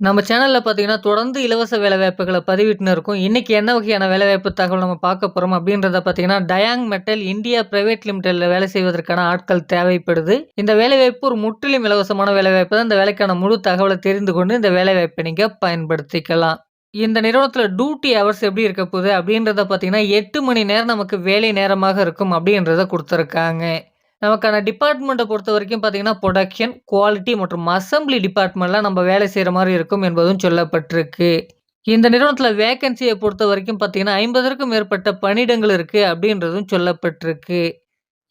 நம்ம சேனலில் பார்த்தீங்கன்னா, தொடர்ந்து இலவச வேலைவாய்ப்புகளை பதிவிட்டுன்னு இருக்கும் இன்றைக்கி என்ன வகையான வேலைவாய்ப்பு தகவல் நம்ம பார்க்க போகிறோம் அப்படின்றத பார்த்தீங்கன்னா, டயாங் மெட்டல் இந்தியா பிரைவேட் லிமிடெட்ல வேலை செய்வதற்கான ஆட்கள் தேவைப்படுது. இந்த வேலைவாய்ப்பு ஒரு முற்றிலும் இலவசமான வேலைவாய்ப்பு தான். இந்த வேலைக்கான முழு தகவலை தெரிந்து கொண்டு இந்த வேலைவாய்ப்பை நீங்கள் பயன்படுத்திக்கலாம். இந்த நிறுவனத்தில் டியூட்டி ஹவர்ஸ் எப்படி இருக்க போகுது அப்படின்றத பார்த்தீங்கன்னா, எட்டு மணி நேரம் நமக்கு வேலை நேரமாக இருக்கும் அப்படின்றத கொடுத்துருக்காங்க நமக்கான டிபார்ட்மெண்டை பொறுத்த வரைக்கும் பார்த்தீங்கன்னா, ப்ரொடக்ஷன் குவாலிட்டி மற்றும் அசெம்பிளி டிபார்ட்மெண்ட்லாம் நம்ம வேலை செய்கிற மாதிரி இருக்கும் என்பதும் சொல்லப்பட்டிருக்கு. இந்த நிறுவனத்தில் வேகன்சியை பொறுத்த வரைக்கும் பார்த்தீங்கன்னா, 50ற்கும் மேற்பட்ட பணியிடங்கள் இருக்குது அப்படின்றதும் சொல்லப்பட்டிருக்கு.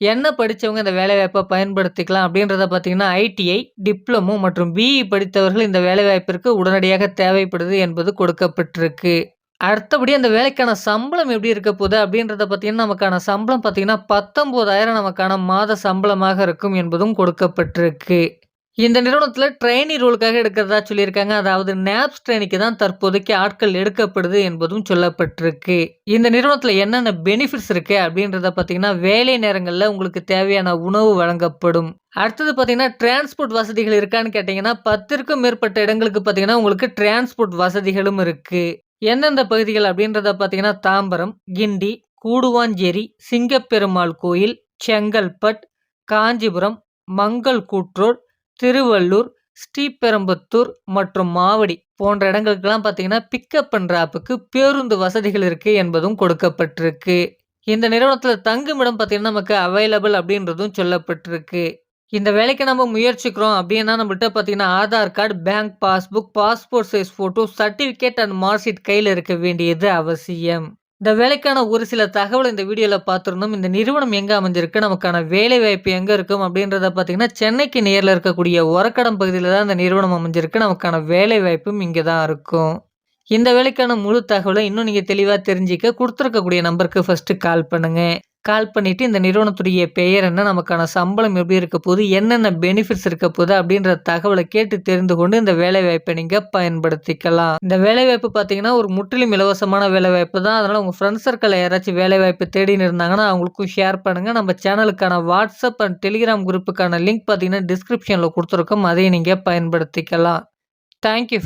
என்ன படித்தவங்க இந்த வேலைவாய்ப்பை பயன்படுத்திக்கலாம் அப்படின்றத பார்த்தீங்கன்னா, ஐடிஐ, டிப்ளமோ மற்றும் பிஇ படித்தவர்கள் இந்த வேலைவாய்ப்பிற்கு உடனடியாக தேவைப்படுது என்பது கொடுக்கப்பட்டிருக்கு. அடுத்தபடி அந்த வேலைக்கான சம்பளம் எப்படி இருக்க போகுது அப்படின்றத பார்த்தீங்கன்னா, நமக்கான சம்பளம் பார்த்தீங்கன்னா, 19,000 நமக்கான மாத சம்பளமாக இருக்கும் என்பதும் கொடுக்கப்பட்டிருக்கு. இந்த நிறுவனத்தில் ட்ரெயினி ரோலுக்காக எடுக்கிறதா சொல்லியிருக்காங்க. அதாவது நேப்ஸ் ட்ரெயினிக்கு தான் தற்போதைக்கு ஆட்கள் எடுக்கப்படுது என்பதும் சொல்லப்பட்டிருக்கு. இந்த நிறுவனத்தில் என்னென்ன பெனிஃபிட்ஸ் இருக்கு அப்படின்றத பார்த்தீங்கன்னா, வேலை நேரங்களில் உங்களுக்கு தேவையான உணவு வழங்கப்படும். அடுத்தது பார்த்தீங்கன்னா, டிரான்ஸ்போர்ட் வசதிகள் இருக்கான்னு கேட்டிங்கன்னா பத்திற்கும் மேற்பட்ட இடங்களுக்கு பார்த்தீங்கன்னா, உங்களுக்கு டிரான்ஸ்போர்ட் வசதிகளும் இருக்குது எந்தெந்த பகுதிகள் அப்படின்றத பார்த்தீங்கன்னா, தாம்பரம், கிண்டி, கூடுவாஞ்சேரி, சிங்கப்பெருமாள் கோயில், செங்கல்பட், காஞ்சிபுரம், மங்கல்கூட் திருவள்ளூர், ஸ்ரீபெரும்புத்தூர் மற்றும் மாவடி போன்ற இடங்களுக்கெல்லாம் பார்த்தீங்கன்னா, பிக்கப் அண்ட் ட்ராப்புக்கு பேருந்து வசதிகள் இருக்கு என்பதும் கொடுக்கப்பட்டிருக்கு. இந்த நிறுவனத்தில் தங்குமிடம் பார்த்தீங்கன்னா, நமக்கு அவைலபிள் அப்படின்றதும் சொல்லப்பட்டிருக்கு. இந்த வேலைக்கு நம்ம முயற்சிக்கிறோம் அப்படின்னா, நம்மகிட்ட பார்த்தீங்கன்னா, Aadhaar card, bank passbook, passport size photo, certificate and mark sheet கையில் இருக்க வேண்டியது அவசியம். இந்த வேலைக்கான ஒரு சில தகவலை இந்த வீடியோவில் பார்த்துருந்தோம் இந்த நிறுவனம் எங்கே அமைஞ்சிருக்கு, நமக்கான வேலைவாய்ப்பு எங்கே இருக்கும் அப்படின்றத பார்த்தீங்கன்னா, சென்னைக்கு நேரில் இருக்கக்கூடிய ஒரக்கடம் பகுதியில் தான் இந்த நிறுவனம் அமைஞ்சிருக்கு. நமக்கான வேலைவாய்ப்பும் இங்கே தான் இருக்கும். இந்த வேலைக்கான முழு தகவலை இன்னும் நீங்கள் தெளிவாக தெரிஞ்சுக்க கொடுத்துருக்கக்கூடிய நம்பருக்கு ஃபஸ்ட்டு கால் பண்ணுங்கள் கால் பண்ணிவிட்டு இந்த நிறுவனத்துடைய பெயர் என்ன, நமக்கான சம்பளம் எப்படி இருக்க போகுது, என்னென்ன பெனிஃபிட்ஸ் இருக்க போகுது அப்படின்ற தகவலை கேட்டு தெரிந்து கொண்டு இந்த வேலைவாய்ப்பை நீங்கள் பயன்படுத்திக்கலாம். இந்த வேலைவாய்ப்பு பார்த்தீங்கன்னா, ஒரு முற்றிலும் இலவசமான வேலைவாய்ப்பு தான். அதனால் உங்கள் ஃப்ரெண்ட்ஸ் சர்க்கிளில் யாராச்சும் வேலைவாய்ப்பு தேடின்னு இருந்தாங்கன்னா, அவங்களுக்கும் ஷேர் பண்ணுங்கள் நம்ம சேனலுக்கான வாட்ஸ்அப் அண்ட் டெலிகிராம் குரூப்புக்கான லிங்க் பார்த்தீங்கன்னா, டிஸ்கிரிப்ஷனில் கொடுத்துருக்கோம் அதையும் நீங்கள் பயன்படுத்திக்கலாம். Thank you